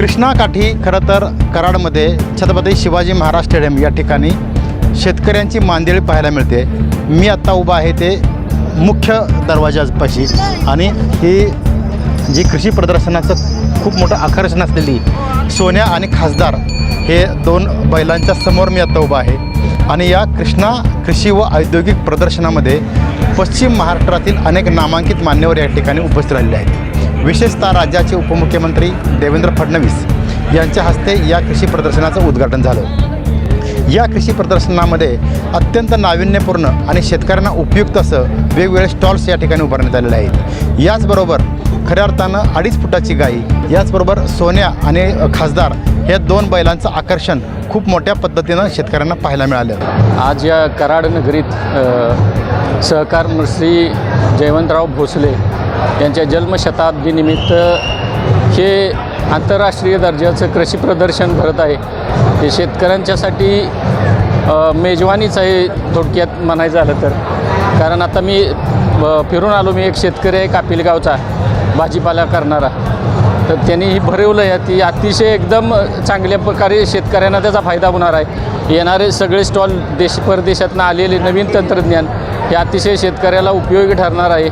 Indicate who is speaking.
Speaker 1: कृष्णाकाठी खरं तर कराडमध्ये छत्रपती शिवाजी महाराज स्टेडियम या ठिकाणी शेतकऱ्यांची मांदेळी पाहायला मिळते. मी आत्ता उभा आहे ते मुख्य दरवाजापाशी आणि ही जी कृषी प्रदर्शनाचं खूप मोठं आकर्षण असलेली सोन्या आणि खासदार हे दोन बैलांच्या समोर मी आत्ता उभा आहे. आणि या कृष्णा कृषी व औद्योगिक प्रदर्शनामध्ये पश्चिम महाराष्ट्रातील अनेक नामांकित मान्यवर या ठिकाणी उपस्थित राहिलेले आहेत. विशेषतः राज्याचे उपमुख्यमंत्री देवेंद्र फडणवीस यांच्या हस्ते या कृषी प्रदर्शनाचं उद्घाटन झालं. या कृषी प्रदर्शनामध्ये अत्यंत नाविन्यपूर्ण आणि शेतकऱ्यांना उपयुक्त असं वेगवेगळे स्टॉल्स या ठिकाणी उभारण्यात आलेले आहेत. याचबरोबर खऱ्या अर्थानं अडीच फुटाची गाई याचबरोबर सोन्या आणि खासदार हे दोन बैलांचं आकर्षण खूप मोठ्या पद्धतीनं शेतकऱ्यांना पाहायला मिळालं.
Speaker 2: आज या कराड नगरीत सहकार श्री जयवंतराव भोसले यांच्या जन्मशताब्दीनिमित्त हे आंतरराष्ट्रीय दर्जाचं कृषी प्रदर्शन भरत आहे. हे शेतकऱ्यांच्यासाठी मेजवानीच आहे थोडक्यात म्हणायचं झालं तर. कारण आता मी फिरून आलो मी एक शेतकरी आहे कापिलगावचा भाजीपाला करणारा. तर त्यांनी ही भरवलं आहे ती अतिशय एकदम चांगल्या प्रकारे शेतकऱ्यांना त्याचा फायदा होणार आहे. येणारे सगळे स्टॉल देश परदेशातनं आलेले नवीन तंत्रज्ञान हे अतिशय शेतकऱ्याला उपयोगी ठरणार आहे.